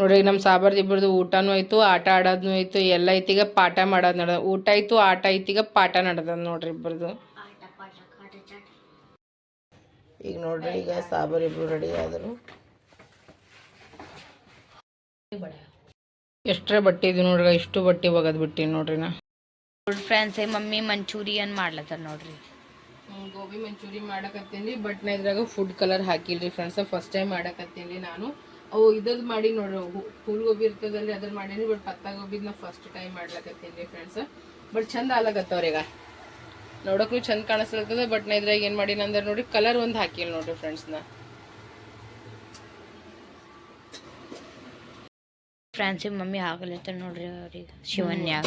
ನೋಡ್ರಿ ನಮ್ಮ ಸಾಬಾರ್ದು ಇಬ್ಬರದು ಊಟನೂ ಆಯಿತು ಆಟ ಆಡೋದ್ನು ಆಯಿತು ಎಲ್ಲ ಐತಿಗ ಪಾಠ ಮಾಡೋದು ನಡ್ದ ಊಟ ಆಯ್ತು ಆಟ ಐತಿಗ ಪಾಠ ನಡ್ದದ ನೋಡ್ರಿ ಇಬ್ಬರದು ಈಗ ನೋಡ್ರಿ ಈಗ ಸಾಬಾರ್ ಇಬ್ರು ರೆಡಿ ಆದರು. ಎಷ್ಟೇ ಬಟ್ಟೆ ಇದು ನೋಡ್ರಿ ಇಷ್ಟು ಬಟ್ಟೆ ಒಗದ್ ಬಿಟ್ಟಿ ನೋಡ್ರಿ ನಾ. ಫ್ರೆಂಡ್ಸ್ ಮಮ್ಮಿ ಮಂಚೂರಿಯನ್ ಮಾಡ್ಲತ್ತಾರ ನೋಡ್ರಿ? ಗೋಬಿ ಮಂಚೂರಿ ಮಾಡಕತ್ತೀನಿ ಬಟ್ ನಾ ಇದ್ರಾಗ ಫುಡ್ ಕಲರ್ ಹಾಕಿಲ್ರಿ ಫ್ರೆಂಡ್ಸ್ ಫಸ್ಟ್ ಟೈಮ್ ಮಾಡಕತ್ತೀನಿ ನಾನು. ಅವು ಇದ್ರದ್ದು ಮಾಡಿ ನೋಡ್ರಿ ಫುಲ್ ಗೋಬಿ ಇರ್ತದಲ್ಲಿ ಅದ್ರ ಮಾಡೀನಿ ಬಟ್ ಪತ್ತ ಗೋಬಿದ್ ನಾ ಫಸ್ಟ್ ಟೈಮ್ ಮಾಡ್ಲಕತ್ತೀನಿ ಫ್ರೆಂಡ್ಸ್ ಬಟ್ ಚಂದ ಆಲಕತ್ತವ್ರ ಈಗ. ನೋಡಕ್ಕೂ ಚಂದ ಕಾಣಿಸ್ಲತ್ತದ ಬಟ್ ನಾ ಇದ್ರಾಗ ಏನ್ ಮಾಡೀನಿ ಅಂದ್ರೆ ನೋಡಿ ಕಲರ್ ಒಂದು ಹಾಕಿಲ್ಲ ನೋಡ್ರಿ ಫ್ರೆಂಡ್ಸ್ ನಾ. ಫ್ರೆಂಡ್ಸ್ ಮಮ್ಮಿ ಹಾಕಲತ್ತಾರ ನೋಡ್ರಿ ಅವ್ರಿಗೆ, ಶಿವನ್ಯಾಗ.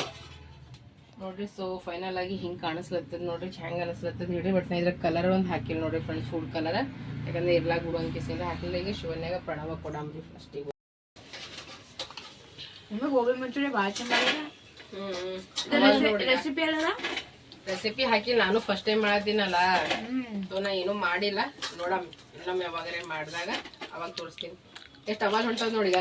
ನೋಡ್ರಿ ಸೊ ಫೈನಲ್ ಆಗಿ ಹಿಂಗ್ ಕಾಣಿಸ್ಲತ್ತದ ನೋಡ್ರಿ ಹೆಂಗ್ ಅನಿಸ್ಲತ್ತದ ಹೇಳಿ ಬಟ್ ನಾ ಇದ್ರ ಕಲರ್ ಒಂದು ಹಾಕಿಲ್ಲ ನೋಡ್ರಿ ಫ್ರೆಂಡ್ಸ್ ಫುಡ್ ಕಲರ್ ಯಾಕಂದ್ರೆ ಇರ್ಲಾಗ ಬಿಡು ಅನ್ಕಿಸಿಂದ ಹಾಕಿಲ್ಲ ಈಗ ಶಿವನ್ಯಾಗ ಪ್ರಣವ ಕೊಡಂಬ್ರಿ ಫಸ್ಟ್ ಈಗ ಗೋಬಿ ಮಂಚೂರಿ ಭಾಳ ಚಂದ ರೆಸಿಪಿ ಅಲ್ಲ ರೆಸಿಪಿ ಹಾಕಿ ನಾನು ಫಸ್ಟ್ ಟೈಮ್ ಮಾಡತ್ತೀನಲ್ಲ ಸೊ ನಾ ಏನೂ ಮಾಡಿಲ್ಲ. ನೋಡಮ್ ಇನ್ನೊಮ್ಮೆ ಯಾವಾಗಾರೆ ಮಾಡಿದಾಗ ಅವಾಗ ತೋರಿಸ್ತೀನಿ. ಎಷ್ಟು ಅವಾಗ ಹೊಂಟದ ನೋಡೀಗ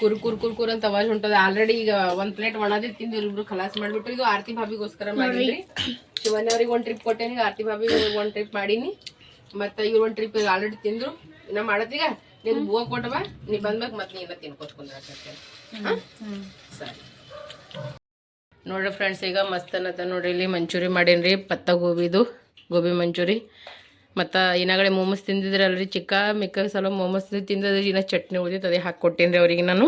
ಕುರ್ ಕುರ್ ಕುರ್ ಕುರ್ ಅಂತ ಅವಾಜ್ ಹೊಂಟದ. ಆಲ್ರೆಡಿ ಈಗ ಒಂದ್ ಪ್ಲೇಟ್ ಒಣದಿ ತಿಂದು ಇಬ್ರು ಖಲಾಸ್ ಮಾಡ್ಬಿಟ್ರು ಇದು ಆರ್ತಿ ಭಾಬಿಗೋಸ್ಕರ ಮಾಡಿದ್ರಿ. ಶಿವಣ್ಣ ಅವ್ರಿಗೆ ಒಂದ್ ಟ್ರಿಪ್ ಕೊಟ್ಟೇನಿ ಆರ್ತಿ ಭಾಬಿ ಒಂದ್ ಟ್ರಿಪ್ ಮಾಡೀನಿ. ಮತ್ತೆ ಇವ್ರು ಒಂದ್ ಟ್ರಿಪ್ ಆಲ್ರೆಡಿ ತಿಂದ್ರು. ಇನ್ನ ಮಾಡತ್ತೀಗ ನೀನು ಹೂವ ಕೊಟ್ಟವ ನೀ ಬಂದ್ಬೇಕು ಮತ್ತೆ ನೀನ ತಿನ್ಕೋತ್ಕೊಂಡ್ ಸರಿ. ನೋಡ್ರಿ ಫ್ರೆಂಡ್ಸ್ ಈಗ ಮಸ್ತ್ ಅನ್ನತ್ತ ನೋಡ್ರಿ. ಇಲ್ಲಿ ಮಂಚೂರಿ ಮಾಡೇನ್ರಿ ಪತ್ತ ಗೋಬಿದು ಗೋಬಿ ಮಂಚೂರಿ. ಮತ್ತು ಏನಾಗಡೆ ಮೋಮೋಸ್ ತಿಂದಿದ್ರಲ್ರಿ ಚಿಕ್ಕ ಮಿಕ್ಕ ಸಲ ಮೋಮೋಸ್ ತಿಂದ್ರೆ ಇನ್ನ ಚಟ್ನಿ ಉಳಿದಿತ್ತು ಅದೇ ಹಾಕಿ ಕೊಟ್ಟೇನ್ರಿ ಅವ್ರಿಗೆ ನಾನು.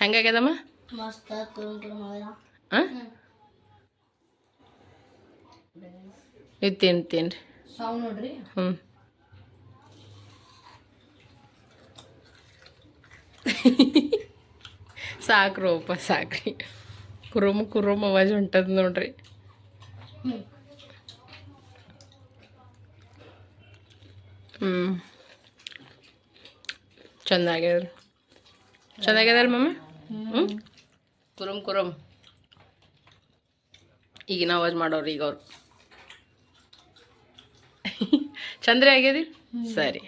ಹೆಂಗಾಗ್ಯದಮ್ಮ? ಹಾಂ ಇದು ತಿಂತೀನಿ ಸಾವ್ ನೋಡ್ರಿ. ಹ್ಞೂ ಸಾಕ್ರಪ್ಪ ಸಾಕ್ರಿ. ಕುರುಮ್ ಕುರುಮ್ ಅವಾಜ್ ಹೊಂಟದ ನೋಡ್ರಿ. ಹ್ಞೂ ಚೆನ್ನಾಗ್ಯದ ಚೆನ್ನಾಗ್ಯದಲ್ಲ ಮಮ್ಮಿ? ಹ್ಞೂ ಕುರುಮ್ ಕುರುಮ್. ಈಗಿನ ಅವಾಜ್ ಮಾಡೋರು ಈಗ ಅವ್ರು ಚಂದ್ರೆ ಆಗ್ಯದಿ ಸರಿ.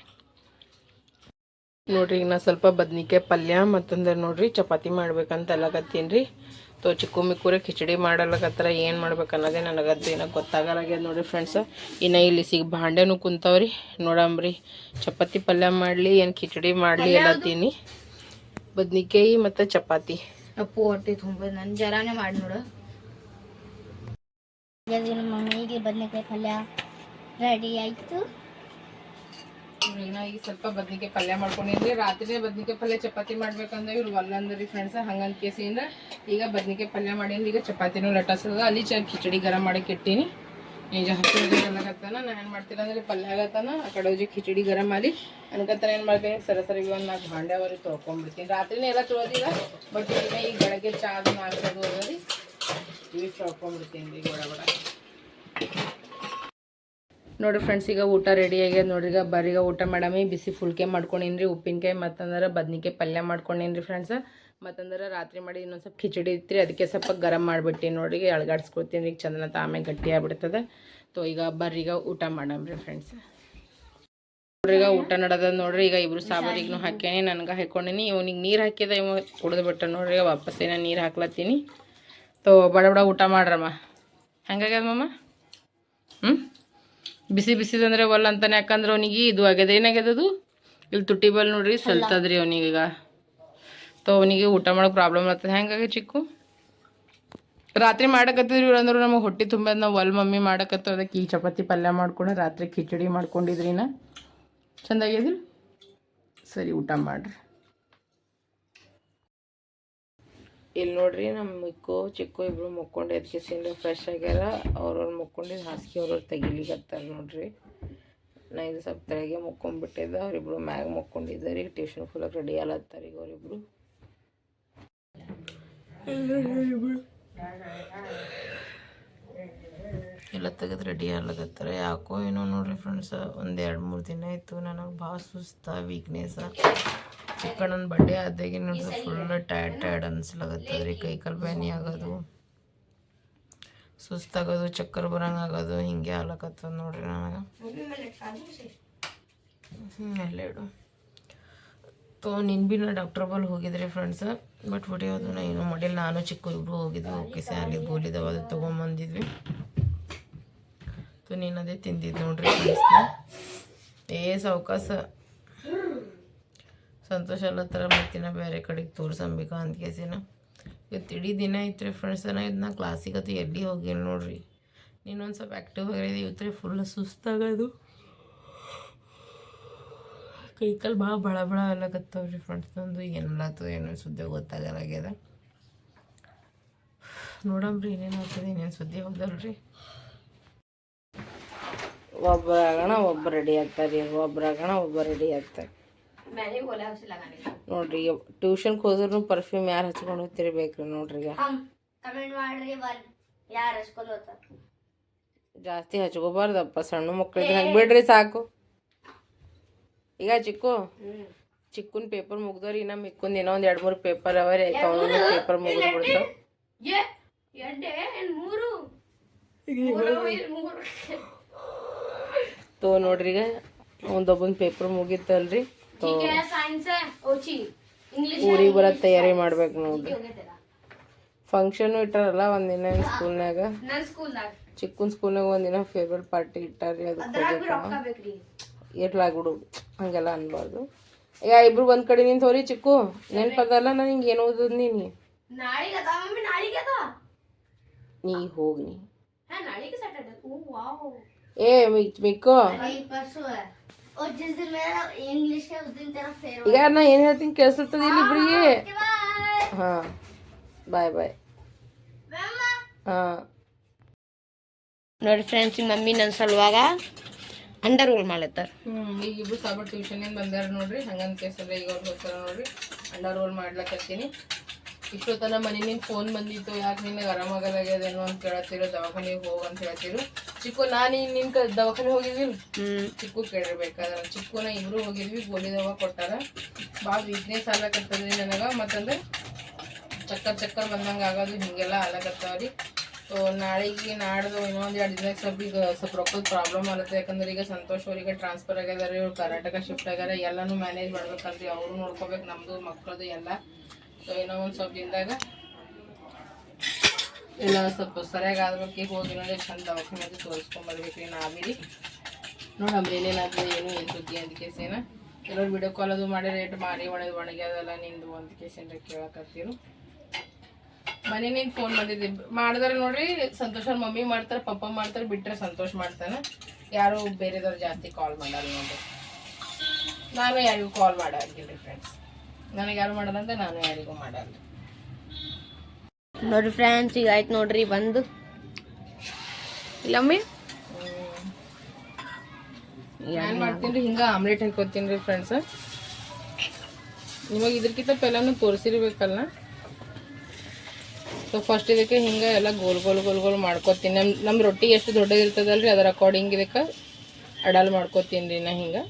ನೋಡ್ರಿ ಈಗ ನಾ ಸ್ವಲ್ಪ ಬದ್ನಿಕಾಯಿ ಪಲ್ಯ ಮತ್ತಂದ್ರೆ ನೋಡ್ರಿ ಚಪಾತಿ ಮಾಡ್ಬೇಕಂತ ಎಲ್ಲಕತ್ತೀನಿ ರೀ. ತೋ ಚಿಕ್ಕು ಮಿಕ್ಕೂರೆ ಖಿಚಡಿ ಮಾಡಲಕತ್ತಾರ ಏನು ಮಾಡ್ಬೇಕು ಅನ್ನೋದೇ ನನಗದ್ದು ಏನೋ ಗೊತ್ತಾಗಲಾಗ್ಯದ ನೋಡಿ ಫ್ರೆಂಡ್ಸ್ ಇನ್ನು ಇಲ್ಲಿ ಸಿಗ ಭಾಂಡೆನೂ ಕುಂತಾವ್ರಿ. ನೋಡಂಬ್ರಿ ಚಪಾತಿ ಪಲ್ಯ ಮಾಡಲಿ ಏನು ಖಿಚಡಿ ಮಾಡಲಿ ಎಲ್ಲ ತಿನ್ನಿ ಬದ್ನಿಕಾಯಿ ಮತ್ತು ಚಪಾತಿ. ಅಪ್ಪು ಹೊಟ್ಟೆ ತುಂಬ ನನ್ನ ಜರಾನೇ ಮಾಡಿ ನೋಡು. ಮಮ್ಮಿಗೆ ಬದನೆಕಾಯಿ ಪಲ್ಯ ರೆಡಿ ಆಯ್ತು. ಈಗ ಸ್ವಲ್ಪ ಬದ್ನಿಕಾಯಿ ಪಲ್ಯ ಮಾಡ್ಕೊಂಡಿದ್ರಿ ರಾತ್ರಿ ಬದ್ನಿಕಾಯಿ ಪಲ್ಯ ಚಪಾತಿ ಮಾಡ್ಬೇಕಂದ್ರೆ ಇವ್ರು ಒಲ್ಲಂದ್ರಿ ಫ್ರೆಂಡ್ಸ್ ಹಂಗಂತ ಕೇಸಿಂದ ಈಗ ಬದ್ನಿಕಾಯಿ ಪಲ್ಯ ಮಾಡಿ ಈಗ ಚಪಾತಿನೂ ಲಟಾಸದ ಅಲ್ಲಿ ಚ ಖಿಚಡಿ ಗರಂ ಮಾಡಕ್ಕೆ ಇಟ್ಟೀನಿ. ಈಗ ಹತ್ತಿರಗತ್ತಾನ ನಾ ಏನು ಮಾಡ್ತೀನಿ ಅಂದರೆ ಪಲ್ಯ ಆಗತ್ತಾನ. ಆ ಕಡೆ ಹೋಗಿ ಖಿಚಡಿ ಗರಂ ಮಾಡಿ ಅನ್ಕತ್ತಾನ ಏನು ಮಾಡ್ತೀನಿ ಸರ ಸರಿ ಒಂದು ನಾಲ್ಕು ಭಾಂಡೆ ಅವರಿಗೆ ತೊಳ್ಕೊಂಡ್ಬಿಡ್ತೀನಿ ರಾತ್ರಿನೇ ಎಲ್ಲ ತೊಳೆದಿಲ್ಲ ಬಟ್ ಈಗ ಬೆಳಗ್ಗೆ ನಾಲ್ಕು ನಾಲ್ಕದು ಹೋದ್ರಿ ತೊಳ್ಕೊಂಡ್ಬಿಡ್ತೀನಿ ಈಗ ಬಡ ನೋಡಿರಿ ಫ್ರೆಂಡ್ಸ್ ಈಗ ಊಟ ರೆಡಿ ಆಗ್ಯದ ನೋಡ್ರಿ. ಈಗ ಬರೀಗ ಊಟ ಮಾಡಮಿ. ಬಿಸಿ ಫುಲ್ಕೆ ಮಾಡ್ಕೊಂಡಿನ್ರಿ, ಉಪ್ಪಿನಕಾಯಿ ಮತ್ತಂದ್ರೆ ಬದ್ನಿಕಾಯಿ ಪಲ್ಯ ಮಾಡ್ಕೊಂಡಿನ್ರಿ ಫ್ರೆಂಡ್ಸ್ ಮತ್ತಂದ್ರೆ ರಾತ್ರಿ ಮಾಡಿ ಇನ್ನೊಂದು ಸ್ವಲ್ಪ ಖಿಚಡಿ ಇತ್ತು ಅದಕ್ಕೆ ಸ್ವಲ್ಪ ಗರಂ ಮಾಡಿಬಿಟ್ಟು ನೋಡ್ರಿ. ಅಳಗಾಡ್ಸ್ಕೊತೀನಿ ಈಗ ಚಂದನ ಆಮೇಲೆ ಗಟ್ಟಿ ಆಗ್ಬಿಡ್ತದೆ. ತೋ, ಈಗ ಬರ್ರೀಗ ಊಟ ಮಾಡಮ್ರಿ ಫ್ರೆಂಡ್ಸ್ ಈಗ ಊಟ ನಡದ ನೋಡ್ರಿ. ಈಗ ಇಬ್ರು ಸಾಂಬಾರಿಗೂ ಹಾಕೇನಿ ನನಗೆ ಹಾಕೊಂಡಿನಿ. ಇವನಿಗೆ ನೀರು ಹಾಕಿದ ಇವ ಕುಡಿದು ಬಿಟ್ಟ ನೋಡ್ರಿ. ವಾಪಸ್ ಏನೋ ನೀರು ಹಾಕ್ಲತ್ತೀನಿ. ತೊ, ಬಡ ಬಡ ಊಟ ಮಾಡ್ರಮ್ಮ. ಹೆಂಗಾಗ್ಯದ ಮಮ್ಮ ಹ್ಞೂ ಬಿಸಿ ಬಿಸಿದಂದ್ರೆ ಒಲ್ಲ ಅಂತಾನೆ, ಯಾಕಂದ್ರೆ ಅವನಿಗೆ ಇದು ಆಗ್ಯದ. ಏನಾಗ್ಯದದು ಇಲ್ಲಿ ತುಟ್ಟಿ ಬಲ್ ನೋಡ್ರಿ, ಸಲ್ತದ್ರಿ ಅವನಿಗೀಗ ತೋ ಅವನಿಗೆ ಊಟ ಮಾಡೋಕೆ ಪ್ರಾಬ್ಲಮ್ ಆಗ್ತದೆ. ಹೆಂಗಾಗ ಚಿಕ್ಕು? ರಾತ್ರಿ ಮಾಡಕತ್ತಿದ್ರಿ ಇವ್ರು ಅಂದ್ರೆ ನಮಗೆ ಹೊಟ್ಟೆ ತುಂಬ ನಾವು ಒಲ್ ಮಮ್ಮಿ ಮಾಡಕತ್ತ. ಅದಕ್ಕೆ ಈ ಚಪಾತಿ ಪಲ್ಯ ಮಾಡ್ಕೊಂಡು ರಾತ್ರಿ ಖಿಚಡಿ ಮಾಡ್ಕೊಂಡಿದ್ರಿನ ಚಂದಾಗ್ಯದಿಲ್ಲ ಸರಿ, ಊಟ ಮಾಡ್ರಿ. ಇಲ್ಲಿ ನೋಡ್ರಿ ನಮ್ಮ ಮಿಕ್ಕು ಚಿಕ್ಕು ಇಬ್ರು ಮುಕ್ಕೊಂಡು ಎದ್ಕಿಸಿಂದ ಫ್ರೆಶ್ ಆಗ್ಯಾರ. ಅವ್ರವ್ರು ಮುಕ್ಕೊಂಡಿದ್ದು ಹಾಸಿಗೆ ಅವ್ರವ್ರು ತೆಗಿಲಿಕತ್ತಾರ ನೋಡ್ರಿ. ನಾ ಇದು ಸ್ವಲ್ಪ ತೆಳಗೆ ಮುಕ್ಕೊಂಡ್ಬಿಟ್ಟಿದ್ದೆ ಅವ್ರಿಬ್ರು ಮ್ಯಾಗ ಮುಕ್ಕೊಂಡಿದ್ದಾರೆ ಈಗ ಟ್ಯೂಷನ್ ಫುಲ್ಲಾಗಿ ರೆಡಿ ಆಲತ್ತಾರ ಈಗ ಅವರಿಬ್ರು. ಎಲ್ಲ ತೆಗೆದು ರೆಡಿ ಆಗ್ಲಕತ್ತಾರೆ. ಯಾಕೋ ಏನೋ ನೋಡ್ರಿ ಫ್ರೆಂಡ್ಸ್ ಒಂದು ಎರಡು ಮೂರು ದಿನ ಆಯಿತು ನನಗೆ ಭಾಳ ಸುಸ್ತ ವೀಕ್ನೆಸ್ ಚಿಕ್ಕಣ್ಣನ ಬಡ್ಡೆ ಆದಾಗಿ ನೋಡ್ರಿ ಫುಲ್ ಟಯರ್ಡ್ ಟಯರ್ಡ್ ಅನ್ಸ್ಲಾಗತ್ತದ್ರಿ ಕೈ ಕಾಲು ಬ್ಯಾನಿ ಆಗೋದು ಸುಸ್ತಾಗೋದು ಚಕ್ಕರ್ ಬರಂಗೆ ಆಗೋದು, ಹಿಂಗೆ ಆಗ್ಲಕತ್ತದ ನೋಡ್ರಿ ನನಗೆ. ಹ್ಞೂ ಇಡು. ತೋ, ನಿನ್ ಬಿ ನಾ ಡಾಕ್ಟರ್ ಬಲ್ ಹೋಗಿದ್ರಿ ಫ್ರೆಂಡ್ಸ್ ಬಟ್ ವಿಡಿಯೋ ಅದು ನಾ ಏನೂ ಮಾಡಿಲ್ಲ. ನಾನು ಚಿಕ್ಕ ಇಬ್ರು ಹೋಗಿದ್ವಿ ಓಕೆ ಸ್ಯಾಲಿ ಗೋಲಿದವ ಅದು ತೊಗೊಂಬಂದಿದ್ವಿ. ತೋ ನೀನು ಅದೇ ತಿಂದಿದ್ದು ನೋಡ್ರಿ ಏ, ಸಾವ್ಕಾಸ. ಸಂತೋಷ ಅಲ್ಲತ್ತರ ಮತ್ತಿನ ಬೇರೆ ಕಡೆಗೆ ತೋರ್ಸಂಬೇಕಾ ಅಂತ ಕೇಸಿನ ಇವತ್ತು ಇಡೀ ದಿನ ಐತ್ರಿ ಫ್ರೆಂಡ್ಸ್ ನಾ ಇದನ್ನ ಅದು ಎಲ್ಲಿ ಹೋಗಿಲ್ಲ ನೋಡ್ರಿ. ನೀನೊಂದು ಸ್ವಲ್ಪ ಆ್ಯಕ್ಟಿವ್ ಆಗಿರೋದು ಇವತ್ತು ಫುಲ್ ಸುಸ್ತಾಗೋದು. ಕೈ ಕಾಲು ಭಾಳ ಬಳ ಬಳ ಅಲ್ಲಕತ್ತವ್ರಿ ಫ್ರೆಂಡ್ಸ್ ನಂದು. ಏನಿಲ್ಲತ್ತು ಏನೋ ಸುದ್ದಿ ಗೊತ್ತಾಗಲಾಗ್ಯದ. ನೋಡಮ್ರಿ, ಏನೇನು ಆಗ್ತದೆ, ಏನೇನು ಸುದ್ದಿ ಹೌದಲ್ರಿ ಒಬ್ಬರು ಆಗೋಣ ಒಬ್ಬರು ರೆಡಿ ಆಗ್ತಾರೆ. ಒಬ್ರು ಆಗೋಣ ಒಬ್ಬರು ರೆಡಿ ಆಗ್ತಾರೆ ನೋಡ್ರಿ ಟ್ಯೂಷನ್ಗೆ ಹೋದ್ರೂ ಪರ್ಫ್ಯೂಮ್ ಯಾರು ಹಚ್ಕೊಂಡು ಹೋಗ್ತಿರ್ಬೇಕ್ರಿ ನೋಡ್ರಿ ಈಗ. ಕಮೆಂಟ್ ಮಾಡ್ರಿ ಬನ್ ಯಾರು ಹಚ್ಕೊಂಡು ಹೋಗ್ತಾರ? ಜಾಸ್ತಿ ಹಚ್ಕೋಬಾರ್ದಪ್ಪ ಸಣ್ಣ ಮಕ್ಳಿಗೆ ಹಂಗೆ ಬಿಡ್ರಿ ಸಾಕು. ಈಗ ಚಿಕ್ಕು ಚಿಕ್ಕನ್ ಪೇಪರ್ ಮುಗ್ದವ್ರಿ ಇನ್ನ ಮಿಕ್ಕುಂದ್ ಏನೋ ಒಂದ್ ಎರಡ್ ಮೂರ್ ಪೇಪರ್ ಅವರಿ ಅವನು ಪೇಪರ್ ಮುಗಿದ್ ಬಿಡ್ತಾವ ತೋ ನೋಡ್ರಿ ಈಗ ಒಂದೊಬ್ಬನ ಪೇಪರ್ ಮುಗಿತಲ್ರಿ. ಊರಿಗೆ ಬರ ತಯಾರಿ ಮಾಡ್ಬೇಕು ನೋಡ್ರಿ. ಫಂಕ್ಷನ್ ಇಟ್ಟಾರಲ್ಲ ಒಂದಿನ ಸ್ಕೂಲ್ನಾಗ ಚಿಕ್ಕನ್ ಸ್ಕೂಲ್ನಾಗ ಒಂದಿನ ಫೇರ್ವೆಲ್ ಪಾರ್ಟಿ ಇಟ್ಟಾರ್ರಿ ಅದಕ್ಕೆ ಇರ್ಲಾಗ್ಬಿಡು ಹಂಗೆಲ್ಲ ಅನ್ಬಾರ್ದು. ಈಗ ಇಬ್ರು ಒಂದ್ ಕಡೆ ನಿಂತ ತೋರಿ ಚಿಕ್ಕು ನೆನ್ಪದಲ್ಲ ನಾನು ಹಿಂಗೆ ಏನು ಓದದ್ ನೀನಿ? ನೀ ಹೋಗ್ನಿ ए ಮಿಕ್ಕು. ಈಗ ನಾ ಏನು ಹೇಳ್ತೀನಿ ಕೇಳಿಸ್ತದೆ ಇಲ್ಲಿ ಇಬ್ಬರಿಗೆ ಹಾಂ ಬಾಯ್ ಬಾಯ್ ಹಾಂ ನೋಡಿ ಫ್ರೆಂಡ್ಸ್ ನಿಮ್ಮ ಮಮ್ಮಿ ನನ್ನ ಸಲುವಾಗ ಅಂಡರ್ ರೋಲ್ ಮಾಡ್ಲತ್ತಾರ ಹ್ಞೂ ಈಗ ಇಬ್ಬರು ಸಾಬ ಟ್ಯೂಷನ್ ಬಂದಾರ ನೋಡ್ರಿ. ಹಂಗಂತ ಕೇಸಲ್ಲ ಈಗ ಅವ್ರು ಹೋಗ್ತಾರ ನೋಡ್ರಿ. ಅಂಡರ್ ರೋಲ್ ಮಾಡ್ಲಕ್ಕತ್ತೀನಿ ಇಷ್ಟೊತ್ತನ ನಿನ್ ಫೋನ್ ಬಂದಿತ್ತು ಯಾಕೆ ನಿನಗೆ ಆರಾಮಾಗಲಾಗ್ಯದೇನೋ ಅಂತ ಕೇಳತ್ತಿರು ದವಾಖಾನೆಗೆ ಹೋಗು ಅಂತ ಹೇಳ್ತಿರು. ಚಿಕ್ಕು ನಾನು ನಿನ್ ಕ ದವಾಖಾನೆ ಹೋಗಿದ್ವಿ ಚಿಕ್ಕು ಕೇಳಿರ್ಬೇಕಾದ್ರೆ ಚಿಕ್ಕುನ ಇಬ್ರು ಹೋಗಿದ್ವಿ ಗೋಲಿ ದವಾ ಕೊಟ್ಟಾರ. ಭಾಳ ವೀಕ್ನೆಸ್ ಆಗ್ಲಕತ್ತದ್ರಿ ನನಗೆ ಮತ್ತಂದ್ರೆ ಚಕ್ಕರ್ ಚಕ್ಕರ್ ಬಂದಂಗೆ ಆಗೋದು ಹಿಂಗೆಲ್ಲ ಆಗ್ಲಕತ್ತಾವ್ರಿ ಸೊ ನಾಳೆಗೆ ನಾಡ್ದು ಇನ್ನೊಂದು ಎರಡು ದಿನಕ್ಕೆ ಸ್ವಲ್ಪ ಈಗ ಸ್ವಲ್ಪ ರೊಕ್ಕದ ಪ್ರಾಬ್ಲಮ್ ಆಗುತ್ತೆ. ಯಾಕಂದ್ರೆ ಈಗ ಸಂತೋಷ್ ಅವರಿಗೆ ಟ್ರಾನ್ಸ್ಫರ್ ಆಗ್ಯದಾರ ಇವ್ರು ಕರ್ನಾಟಕ ಶಿಫ್ಟ್ ಆಗ್ಯಾರ ಎಲ್ಲನೂ ಮ್ಯಾನೇಜ್ ಮಾಡ್ಬೇಕಲ್ರಿ ಅವರು ನೋಡ್ಕೋಬೇಕು ನಮ್ಮದು ಮಕ್ಕಳದು ಎಲ್ಲ. ಸೊ ಏನೋ ಒಂದು ಸ್ವಲ್ಪ ದಿನದಾಗ ಎಲ್ಲ ಸ್ವಲ್ಪ ಸರಿಯಾಗಿ ಆದ್ಬೇಕು ಹೋಗಿ ನೋಡಿ, ಚಂದ ದವಾಖಾನೆ ತೋರಿಸ್ಕೊಂಬರ್ಬೇಕು ಏನು ಆಮೇಲೆ ನೋಡಮ್ರಿ ಏನೇನಾದ್ರೆ ಏನು ಏನು ಸುದ್ದಿ ಅಂತ ಕೇಸೇನ ಕೆಲವ್ರು ವಿಡಿಯೋ ಕಾಲ್ ಅದು ಮಾಡಿ ರೇಟ್ ಮಾರಿ ಒಣಗಿ ಒಣಗ್ಯದಲ್ಲ ನಿಂದು ಅಂತ ಕೇಸೇನ್ರ ಕೇಳಕತ್ತೀರು. ಮನೆ ನಿಂದ ಫೋನ್ ಮಾಡಿದ್ದೆ ಮಾಡಿದ್ರೆ ನೋಡ್ರಿ, ಸಂತೋಷ ಮಮ್ಮಿ ಮಾಡ್ತಾರೆ, ಪಪ್ಪ ಮಾಡ್ತಾರೆ ಬಿಟ್ಟರೆ ಸಂತೋಷ ಮಾಡ್ತಾನೆ. ಯಾರು ಬೇರೆದವ್ರು ಜಾಸ್ತಿ ಕಾಲ್ ಮಾಡಲ್ಲ ನೋಡ್ರಿ. ನಾನು ಯಾರಿಗೂ ಕಾಲ್ ಮಾಡಾಗಿಲ್ರಿ ಫ್ರೆಂಡ್ಸ್ ನನಗೆ ಯಾರು ಮಾಡದಂತ ನಾನು ಯಾರಿಗೂ ಮಾಡಲ್ಲ. ನೋಡ್ರಿ ಫ್ರೆಂಡ್ಸ್ ಈಗ ಆಯ್ತು ನೋಡ್ರಿ ಬಂದು. ಇಲ್ಲಮ್ಮಿ ನಾನು ಮಾಡ್ತೀನಿ ಹಿಂಗ ಆಮ್ಲೆಟ್ ಹಾಕೋತೀನಿ ರೀ ಫ್ರೆಂಡ್ಸ್ ನಿಮಗೆ ಇದಕ್ಕಿಂತ ಪೆಲ್ಲನು ತೋರಿಸಿರ್ಬೇಕಲ್ಲ ಸೊ ಫಸ್ಟ್ ಇದಕ್ಕೆ ಹಿಂಗೆ ಎಲ್ಲ ಗೋಲ್ ಗೋಲ್ ಗೋಲ್ ಗೋಲ್ ಮಾಡ್ಕೋತೀನಿ. ನಮ್ಮ ನಮ್ಮ ರೊಟ್ಟಿ ಎಷ್ಟು ದೊಡ್ಡದಿರ್ತದಲ್ರಿ ಅದರ ಅಕಾರ್ಡಿಂಗ್ ಇದಕ್ಕೆ ಅಡಲ್ ಮಾಡ್ಕೋತೀನಿ ರೀ ನಾ ಹಿಂಗೆ.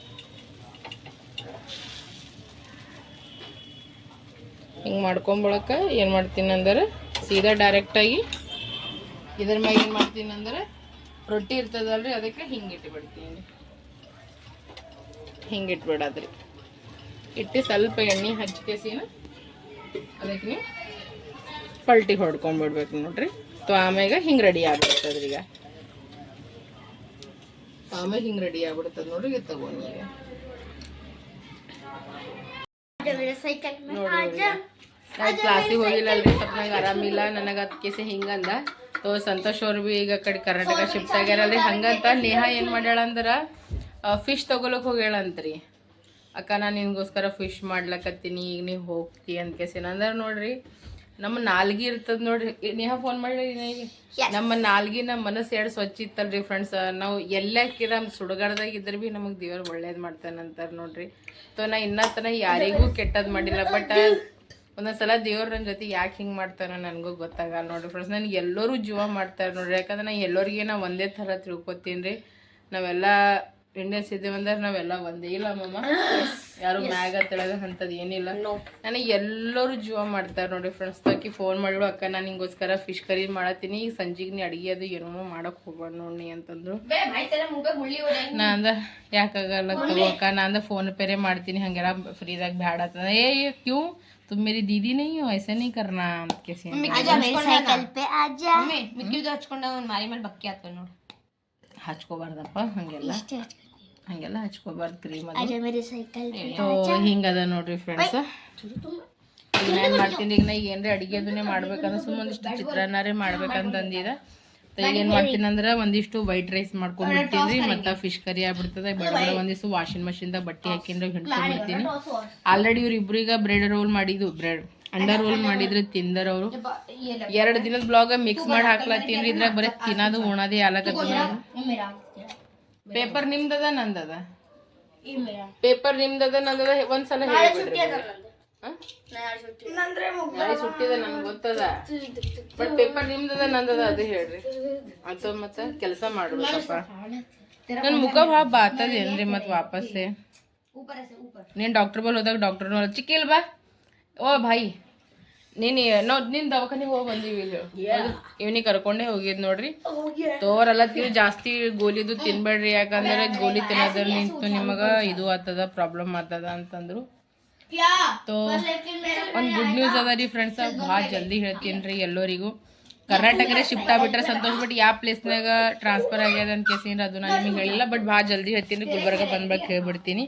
ಹಿಂಗೆ ಮಾಡ್ಕೊಂಬಳಕ ಏನು ಮಾಡ್ತೀನಿ ಅಂದ್ರೆ ಸೀದಾ ಡೈರೆಕ್ಟಾಗಿ ಇದ್ರ ಮ್ಯಾಗ ಏನು ಮಾಡ್ತೀನಿ ಅಂದ್ರೆ ರೊಟ್ಟಿ ಇರ್ತದಲ್ರಿ ಅದಕ್ಕೆ ಹಿಂಗೆ ಇಟ್ಬಿಡ್ತೀನಿ. ಹಿಂಗೆ ಇಟ್ಬಿಡೋದ್ರಿ. ಇಟ್ಟು ಸ್ವಲ್ಪ ಎಣ್ಣೆ ಹಚ್ಕೇಸಿನ ಅದಕ್ಕೆ ನೀವು ಪಲ್ಟಿ ಹೊಡ್ಕೊಂಡ್ಬಿಡ್ಬೇಕು ನೋಡ್ರಿ. ತೊ ಆಮ್ಯಾಗ ಹಿಂಗೆ ರೆಡಿ ಆಗ್ಬಿಡ್ತದ್ರಿ ಈಗ. ಆಮೇಲೆ ಹಿಂಗೆ ರೆಡಿ ಆಗ್ಬಿಡ್ತದೆ ನೋಡ್ರಿ ಈಗ ತಗೊಂಡು ಈಗ. ನೋಡಿ ನಾ ಕ್ಲಾಸಿಗೆ ಹೋಗಿಲ್ಲಲ್ರಿ ಸ್ವಲ್ಪ ನಂಗೆ ಆರಾಮಿಲ್ಲ ನನಗೆ ಅದಕ್ಕೆ ಹಿಂಗಂದ. ತೋ ಸಂತೋಷ್ ಅವ್ರು ಭೀ ಈಗ ಕಡೆ ಕರ್ನಾಟಕ ಶಿಫ್ಟ್ ಆಗ್ಯಾರಲ್ರಿ ಹಂಗಂತ ನೇಹ ಏನು ಮಾಡ್ಯಾಳ ಅಂದ್ರೆ ಫಿಶ್ ತೊಗೊಳಕ್ ಹೋಗ್ಯಾಳಂತ್ರಿ. ಅಕ್ಕ ನಾನು ನಿನ್ಗೋಸ್ಕರ ಫಿಶ್ ಮಾಡ್ಲಕತ್ತೀನಿ ಈಗ ನೀವು ಹೋಗ್ತಿ ಅಂತ ಕೇಸಿನ. ಅಂದ್ರೆ ನೋಡ್ರಿ ನಮ್ಮ ನಾಲ್ಗಿ ಇರ್ತದ ನೋಡ್ರಿ. ನೇಹ ಫೋನ್ ಮಾಡಿ ನಮ್ಮ ನಾಲ್ಗಿ ನಮ್ಮ ಮನಸ್ಸು ಎರಡು ಸ್ವಚ್ಛ ಇತ್ತಲ್ರಿ ಫ್ರೆಂಡ್ಸ್ ನಾವು ಎಲ್ಲಕ್ಕಿರ ಸುಡುಗಾಡ್ದಾಗ ಇದ್ರೆ ಭೀ ನಮಗೆ ದೇವ್ರು ಒಳ್ಳೇದು ಮಾಡ್ತಾನಂತಾರೆ ನೋಡ್ರಿ. ಸೊ ನಾ ಇನ್ನೂ ತನ ಯಾರಿಗೂ ಕೆಟ್ಟದ್ದು ಮಾಡಿಲ್ಲ ಬಟ್ ಒಂದೊಂದ್ಸಲ ದೇವ್ರ ನನ್ನ ಜೊತೆ ಯಾಕೆ ಹಿಂಗೆ ಮಾಡ್ತಾರೋ ನನಗೂ ಗೊತ್ತಾಗಲ್ಲ ನೋಡ್ರಿ ಫ್ರೆಂಡ್ಸ್ ನನಗೆ ಎಲ್ಲರೂ ಜೀವ ಮಾಡ್ತಾರೆ ನೋಡ್ರಿ. ಯಾಕಂದ್ರೆ ನಾನು ಎಲ್ಲರಿಗೆ ನಾ ಒಂದೇ ಥರ ತಿಳ್ಕೊತೀನಿ ರೀ. ನಾವೆಲ್ಲ ಇಂಡಿಯನ್ಸ್ ಇದ್ದೇವೆ ಅಂದ್ರೆ ನಾವೆಲ್ಲ ಒಂದೇ ಇಲ್ಲ ಮಮ್ಮ ಯಾರು ಮ್ಯಾಗ ತೆಳಗ ಅಂತದ್ ಏನಿಲ್ಲ ನನಗೆ ಎಲ್ಲರೂ ಜೀವ ಮಾಡ್ತಾರೆ ನೋಡಿ ಫ್ರೆಂಡ್ಸ್ ತಾಕಿ ಫೋನ್ ಮಾಡಿಳು ಅಕ್ಕ ನಾನು ಹಿಂಗೋಸ್ಕರ ಫಿಶ್ ಕರಿ ಮಾಡತ್ತೀನಿ ಈಗ ಸಂಜೆಗೆ ನೀ ಅಡಿಗೆ ಅದು ಏನೋ ಮಾಡಕ್ ಹೋಗ್ಬಾರ್ದು ನೋಡಿ ಅಂತಂದ್ರು ನಾ ಅಂದ ಯಾಕಾಗಲ್ಲ ತಗೋ ಅಕ್ಕ ನಾ ಅಂದ ಫೋನ್ ಪೇರೆ ಮಾಡ್ತೀನಿ ಹಂಗೆಲ್ಲ ಫ್ರೀದಾಗ ಬ್ಯಾಡ ಅಂತಂದ ಏ ये क्यों तुम मेरी दीदी नहीं हो ऐसे नहीं करना ಅಂತ ಕೇಸಿ आजा मेरे साइकिल पे आजा ಮಿಕ್ಕಿದ್ದು ಹಚ್ಕೊಂಡ ಅವ್ನು ಮಾರಿ ಮೇಲೆ ಬಕ್ಕಿ ಆಗ್ತಾವ ನೋಡು ಹಚ್ಕೋಬಾರ್ದಪ್ಪ ಹಂಗೆಲ್ಲ ಹಂಗೆಲ್ಲ ಹಚ್ಕೋಬಾರ್ದು ಕ್ರೀಮ್ ಹಿಂಗದ ನೋಡ್ರಿ ಫ್ರೆಂಡ್ಸ್ ಏನು ಮಾಡ್ತೀನಿ? ಈಗ ನಾ ಏನ್ರಿ ಅಡುಗೆದನ್ನೇ ಮಾಡ್ಬೇಕಂದ್ರೆ ಸುಮ್ಮ ಒಂದಿಷ್ಟು ಚಿತ್ರಾನ್ನಾರೇ ಮಾಡ್ಬೇಕಂತಂದಿದೆ. ಈಗ ಏನು ಮಾಡ್ತೀನಂದ್ರೆ ಒಂದಿಷ್ಟು ವೈಟ್ ರೈಸ್ ಮಾಡ್ಕೊಂಡ್ಬಿಡ್ತೀನಿ ಮತ್ತು ಫಿಶ್ ಕರಿ ಆಗ್ಬಿಡ್ತದೆ. ಬಡವರ ಒಂದಿವ್ಸ ಒಂದಿಷ್ಟು ವಾಷಿಂಗ್ ಮಷಿನ್ದಾಗ ಬಟ್ಟೆ ಹಾಕಿಂದ್ರೆ ಹಿಡ್ಕೊಂಡ್ಬಿಡ್ತೀನಿ ಆಲ್ರೆಡಿ ಇವ್ರಿಬ್ರಿಗೆ ಬ್ರೆಡ್ ರೋಲ್ ಮಾಡಿದ್ದು. ಬ್ರೆಡ್ ಅಂಡರ್ ರೋಲ್ ಮಾಡಿದ್ರೆ ತಿಂದರವರು ಎರಡು ದಿನದ ಬ್ಲಾಗ ಮಿಕ್ಸ್ ಮಾಡಿ ಹಾಕ್ಲತ್ತೀನಿ ಇದ್ರಾಗ ಬರೀ ತಿನ್ನೋದು ಉಣೋದೇ ಆಲಕತ್ತೀನಿ ಪೇಪರ್ ನಿಮ್ದದ ನಂದದ? ಪೇಪರ್ ನಿಮ್ದದ ನಂದದ? ಒಂದ್ಸಲ? ನಾಳೆ ಸುಟ್ಟಿದ ನಂಗೆ ಗೊತ್ತದ. ಬಟ್ ಪೇಪರ್ ನಿಮ್ದದ ನಂದದ ಅದು ಹೇಳ್ರಿ. ಅಂತ ಮತ್ತ ಕೆಲಸ ಮಾಡ್ಬೇಕಪ್ಪ ನನ್ ಮುಖ ಭಾಳ ಬಾತದೇನ್ರಿ ಮತ್ ವಾಪಸ್ ನೀನ್ ಡಾಕ್ಟರ್ ಬಲ್ ಹೋದಾಗ ಡಾಕ್ಟರ್ ಚಿಕ್ಕಿಲ್ ಬಾ. ಓ ಭಾಯಿ ನೀನ್ ನಿನ್ ದವಾಖಾನಿಗೆ ಹೋಗಿ ಬಂದೀವಿ ಇಲ್ಲಿ. ಇವನಿಗೆ ಕರ್ಕೊಂಡೆ ಹೋಗಿದ್ ನೋಡ್ರಿ. ತೋರಲ್ಲ ತಿನ್ ಜಾಸ್ತಿ ಗೋಲಿದು ತಿನ್ಬೇಡ್ರಿ. ಯಾಕಂದ್ರೆ ಗೋಲಿ ತಿನ್ನೋದ್ರ ನಿಂತು ನಿಮಗ ಇದು ಆತದ ಪ್ರಾಬ್ಲಮ್ ಆತದ ಅಂತಂದ್ರು. ತೋ ಒಂದ್ ಗುಡ್ ನ್ಯೂಸ್ ಅದ ರೀ ಫ್ರೆಂಡ್ಸ್ ಭಾಳ ಜಲ್ದಿ ಹೇಳ್ತೀನಿ ರೀ ಎಲ್ಲರಿಗೂ. ಕರ್ನಾಟಕರೇ ಶಿಫ್ಟ್ ಆಗ್ಬಿಟ್ರೆ ಸಂತೋಷ ಬಟ್ ಯಾವ ಪ್ಲೇಸ್ನಾಗ ಟ್ರಾನ್ಸ್ಫರ್ ಆಗ್ಯದ ಅಂತ ಕೇಸಿನ ಅದು ನಾನು ನಿಮಗೆ ಹೇಳಿಲ್ಲ ಬಟ್ ಭಾಳ ಜಲ್ದಿ ಹೇಳ್ತೀನಿ ರೀ ಗುಲ್ಬರ್ಗ ಬಂದ್ಬಿಟ್ಟು ಹೇಳ್ಬಿಡ್ತೀನಿ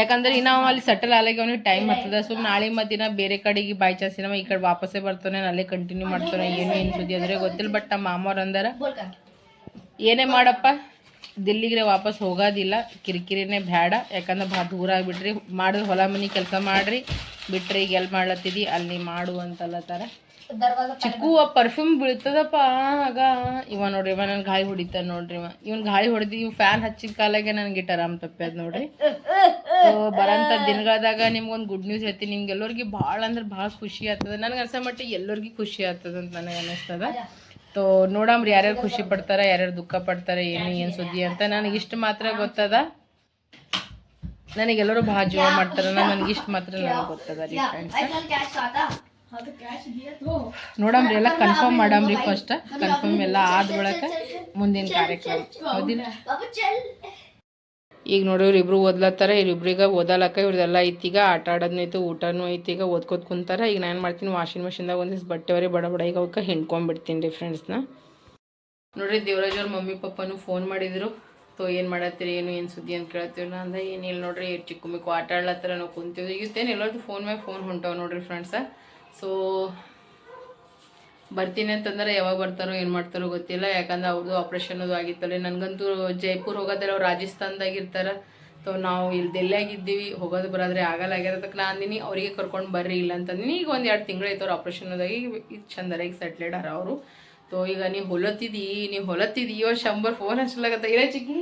ಯಾಕಂದ್ರೆ ಇನ್ನ ಅಲ್ಲಿ ಸೆಟಲ್ ಆಗಲಿಕ್ಕೆ ಅವ್ನಿಗೆ ಟೈಮ್ ಹತ್ತದ ಸೊ ನಾಳೆ ಮತ್ತಿನ ಬೇರೆ ಕಡೆಗೆ ಬೈ ಚಾನ್ಸ್ ನಮ್ಮ ಈ ಕಡೆ ವಾಪಸ್ಸೇ ಬರ್ತಾನೆ ಅಲ್ಲೇ ಕಂಟಿನ್ಯೂ ಮಾಡ್ತಾನೆ, ಏನು ಏನು ಸುದ್ದಿ ಅಂದ್ರೆ ಗೊತ್ತಿಲ್ಲ. ಬಟ್ ನಮ್ಮ ಮಾಮವ್ರು ಅಂದಾರ, ಏನೇ ಮಾಡಪ್ಪ ದಿಲ್ಲಿಗೆ ವಾಪಸ್ ಹೋಗೋದಿಲ್ಲ. ಕಿರಿಕಿರಿನೇ ಬೇಡ ಯಾಕಂದ್ರೆ ಭಾಳ ದೂರ ಆಗಿಬಿಟ್ರಿ. ಮಾಡಿದ್ರೆ ಹೊಲ ಮನೆ ಕೆಲಸ ಮಾಡ್ರಿ. ಬಿಟ್ರಿ ಈಗ ಎಲ್ಲಿ ಮಾಡ್ಲತ್ತಿದಿ? ಅಲ್ಲಿ ಮಾಡು ಅಂತಲ್ಲತ್ತಾರ ಚಿಕ್ಕು ಪರ್ಫ್ಯೂಮ್ ಬೀಳ್ತದಪ್ಪ. ಆಗ ಇವ ನೋಡ್ರಿ ಇವ ನನ್ ಗಾಳಿ ಹೊಡಿತಾ ನೋಡ್ರಿ ಇವ. ಇವನ್ ಗಾಳಿ ಹೊಡೆದಿ ಇವ್ ಫ್ಯಾನ್ ಹಚ್ಚಿದ ಕಾಲಾಗೆ ನನ್ಗೆ ಆರಾಮ್ ತಪ್ಪ್ಯದ ನೋಡ್ರಿ. ಬರಂತ ದಿನಗಳದಾಗ ನಿಮ್ಗೊಂದು ಗುಡ್ ನ್ಯೂಸ್ ಹೇಳ್ತೀನಿ. ನಿಮ್ಗೆ ಎಲ್ಲರಿಗೆ ಭಾಳ ಅಂದ್ರೆ ಭಾಳ ಖುಷಿ ಆಗ್ತದ. ನನಗೆ ಅನ್ಸ ಮಟ್ಟಿಗೆ ಎಲ್ಲರಿಗೂ ಖುಷಿ ಆಗ್ತದ ಅಂತ ನನಗೆ ಅನಿಸ್ತದ. ತೋ ನೋಡಮ್ರಿ ಯಾರ್ಯಾರು ಖುಷಿ ಪಡ್ತಾರ ಯಾರ್ಯಾರು ದುಃಖ ಪಡ್ತಾರ ಏನು ಏನು ಸುದ್ದಿ ಅಂತ ನನಗೆ ಇಷ್ಟ ಮಾತ್ರ ಗೊತ್ತದ. ನನಗೆಲ್ಲರೂ ಭಾಳ ಜೀವ ಮಾಡ್ತಾರ ನನಗೆ ಇಷ್ಟು ಮಾತ್ರ ನನಗೆ ಗೊತ್ತದ ರೀ ಫ್ರೆಂಡ್ಸ್ ನೋಡಮ್ರಿ, ಎಲ್ಲ ಕನ್ಫರ್ಮ್ ಮಾಡಮ್ರಿ ಫಸ್ಟ್ ಕನ್ಫರ್ಮ್ ಎಲ್ಲ ಆದ ಮುಂದಿನ ಕಾರ್ಯಕ್ರಮ. ಹೌದಿಲ್ಲ? ಈಗ ನೋಡಿ ಇಬ್ರು ಓದ್ಲತ್ತಾರ ಇವ್ರಿಬ್ರೀಗ ಓದಲಕ್ಕ, ಇವ್ರದೆಲ್ಲ ಐತಿಗ ಆಟ ಆಡೋದನ್ನೂ ಐತಿ, ಊಟನೂ ಐತಿ, ಈಗ ಓದ್ಕೋತ ಕುಂತಾರ. ಈಗ ನಾನು ಮಾಡ್ತೀನಿ ವಾಷಿಂಗ್ ಮಿಷಿನ್ದಾಗ ಒಂದಿಸ್ ಬಟ್ಟೆ ಬರೀ ಬಡ ಬಡ ಈಗ ಅವಕ್ಕೆ ಹಿಂಡ್ಕೊಂಡ್ಬಿಡ್ತೀನಿ ರೀ ಫ್ರೆಂಡ್ಸ್ನ ನೋಡ್ರಿ, ದೇವರಾಜ್ ಅವ್ರ ಮಮ್ಮಿ ಪಪ್ಪನೂ ಫೋನ್ ಮಾಡಿದ್ರು. ತೋ, ಏನು ಮಾಡತ್ತೀರಿ, ಏನು ಏನು ಸುದ್ದಿ ಅಂತ ಕೇಳತ್ತೀವಿ ನಾ ಅಂದ್ರೆ ಏನಿಲ್ಲ ನೋಡ್ರಿ ಚಿಕ್ಕ ಮಿಕ್ಕು ಆಟ ಆಡ್ಲತ್ತಾರ, ನಾವು ಕುಂತೀವಿ ಇವತ್ತೇನು ಎಲ್ಲರದ್ದು ಫೋನ್ ಮ್ಯಾಗ ಫೋನ್ ಹೊಂಟಾವ್ ನೋಡ್ರಿ ಫ್ರೆಂಡ್ಸ ಸೊ ಬರ್ತೀನಿ ಅಂತಂದ್ರೆ ಯಾವಾಗ ಬರ್ತಾರೋ, ಏನು ಮಾಡ್ತಾರೋ ಗೊತ್ತಿಲ್ಲ. ಯಾಕಂದ್ರೆ ಅವ್ರದ್ದು ಆಪ್ರೇಷನ್ ಅದು ಆಗಿತ್ತಲ್ಲ. ನನಗಂತೂ ಜೈಪುರ್ ಹೋಗೋದಿಲ್ಲ ಅವ್ರು ರಾಜಸ್ಥಾನ್ದಾಗ ಇರ್ತಾರೆ. ಸೊ ನಾವು ಇಲ್ಲಿ ಡೆಲ್ಲಿಯಾಗಿದ್ದೀವಿ ಹೋಗೋದು ಬರೋದ್ರೆ ಆಗಲ್ಲ ಆಗಿರೋದಕ್ಕೆ ನಾನು ಅಂದಿನಿ, ಅವರಿಗೆ ಕರ್ಕೊಂಡು ಬರ್ರಿ ಇಲ್ಲ ಅಂತಂದಿನಿ. ಈಗ ಒಂದು ಎರಡು ತಿಂಗಳು ಆಯ್ತು ಅವ್ರ ಆಪ್ರೇಷನ್ ಅದಾಗಿ. ಈಗ ಚಂದರ ಈಗ ಸೆಟ್ಲೆಡ್ ಆರ ಅವರು. ಸೊ ಈಗ ನೀವು ಹೊಲತ್ತಿದಿ ನೀವು ಹೊಲತ್ತಿದಿ ಇವಾಗ ಶಂಬರ್ ಫೋನ್ ಹಚ್ಚಲಾಗತ್ತ? ಇರೋ ಚಿಕ್ಕಿ?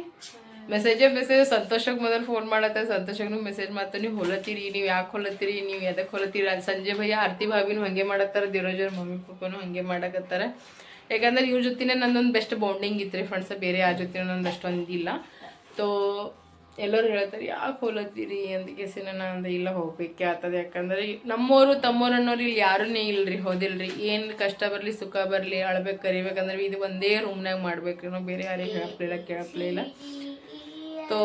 ಮೆಸೇಜೇ ಮೆಸೇಜ್ ಸಂತೋಷಕ್ಕೆ ಮೊದಲು ಫೋನ್ ಮಾಡತ್ತೆ ಸಂತೋಷಕ್ನು ಮೆಸೇಜ್ ಮಾಡ್ತಾ ನೀವು ಹೊಲತ್ತೀರಿ, ನೀವು ಯಾಕೆ ಹೊಲತ್ತೀರಿ, ನೀವು ಎದಕ್ಕೆ ಹೊಲತ್ತೀರಿ? ಅಲ್ಲಿ ಸಂಜೆ ಭಯ್ಯ ಆರ್ತಿ ಭಾವಿನೂ ಹಾಗೆ ಮಾಡತ್ತಾರ, ದೇವರಾಜ್ ಮಮ್ಮಿ ಪಪ್ಪನೂ ಹಾಗೆ ಮಾಡಕತ್ತಾರ. ಯಾಕಂದ್ರೆ ಇವ್ರ ಜೊತೆನೇ ನನ್ನೊಂದು ಬೆಸ್ಟ್ ಬಾಂಡಿಂಗ್ ಇತ್ತು ರೀ ಫ್ರೆಂಡ್ಸ್ ಬೇರೆ ಯಾರ ಜೊತೆ ನಂದು ಅಷ್ಟೊಂದು ಇಲ್ಲ. ತೋ ಎಲ್ಲರೂ ಹೇಳ್ತಾರೆ, ಯಾಕೆ ಹೊಲತ್ತೀರಿ ಅಂತ ಕೇಸಿ ನಾನು ಅಂದೆ, ಇಲ್ಲ ಹೋಗ್ಬೇಕೆ ಆಗ್ತದೆ. ಯಾಕಂದ್ರೆ ನಮ್ಮವರು ತಮ್ಮೋರು ಅನ್ನೋರು ಇಲ್ಲಿ ಯಾರೂನೇ ಇಲ್ರಿ, ಹೋದಿಲ್ರಿ. ಏನು ಕಷ್ಟ ಬರಲಿ, ಸುಖ ಬರಲಿ, ಅಳ್ಬೇಕು ಕರಿಬೇಕಂದ್ರೆ ಇದು ಒಂದೇ ರೂಮ್ನಾಗ ಮಾಡ್ಬೇಕ್ರಿ. ನಾವು ಬೇರೆ ಯಾರಿಗೆ ಹೇಳಪ್ಲಿಲ್ಲ ಕೇಳಪ್ಲೇ ಇಲ್ಲ. ತೋ